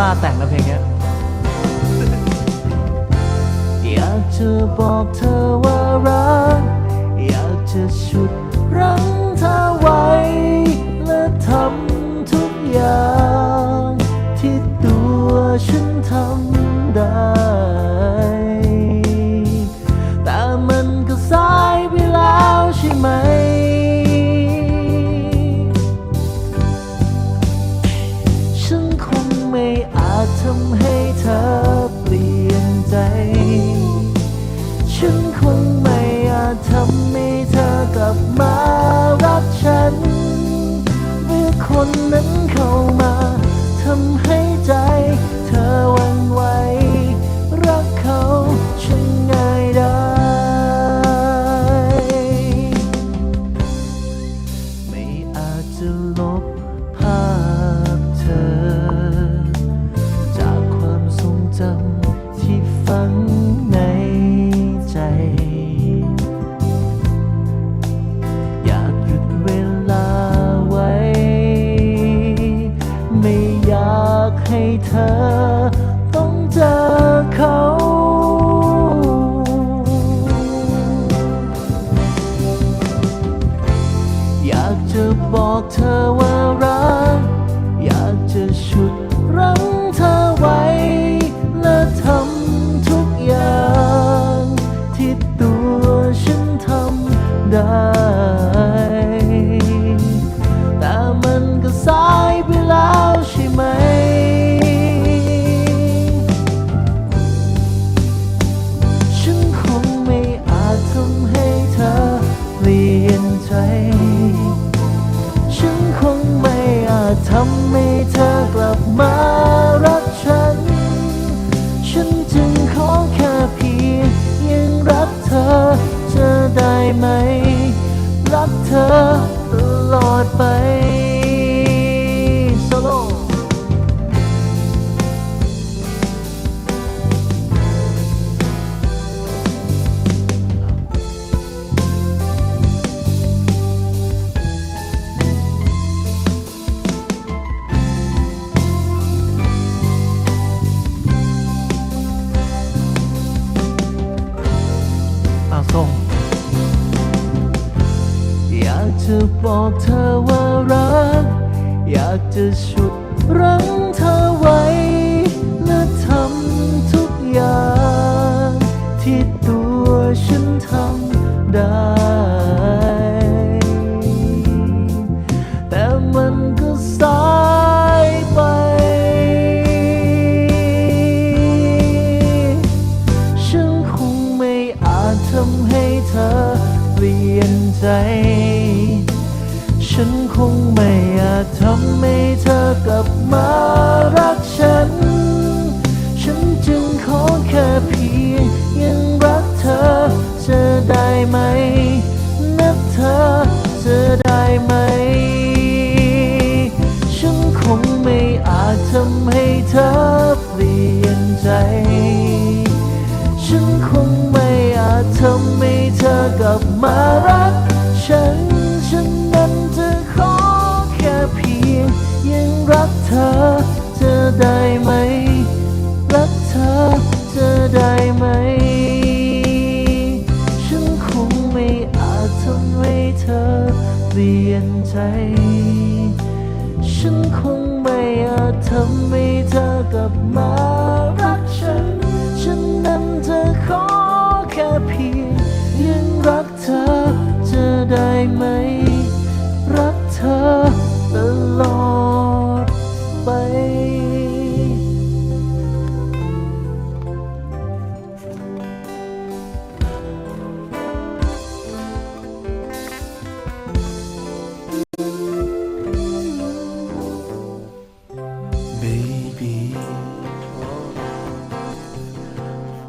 ต้าแต่งนะเพลงเนี้ยอยากจะบอกเธอว่า อา บอกเธอว่ารัก ทำให้ อาส่งอยากจะบอกเธอว่ารัก อยากจะชุดรั้งเธอ ใจ ฉันคงไม่อาจทำให้เธอกลับมารักฉัน ฉันจึงขอแค่เพียงยังรักเธอจะได้ไหม นับเธอจะได้ไหม ฉันคงไม่อาจทำให้เธอเปลี่ยนใจ ฉันคงไม่อาจทำให้เธอกลับมารัก ธอเธอได้ไหม รักเธอเธอได้ไหม ฉันคงไม่อาจทำให้เธอเปลี่ยนใจ ฉันคงไม่อาจทำให้เธอกลับมารักฉัน ฉันนั้นเธอขอ life.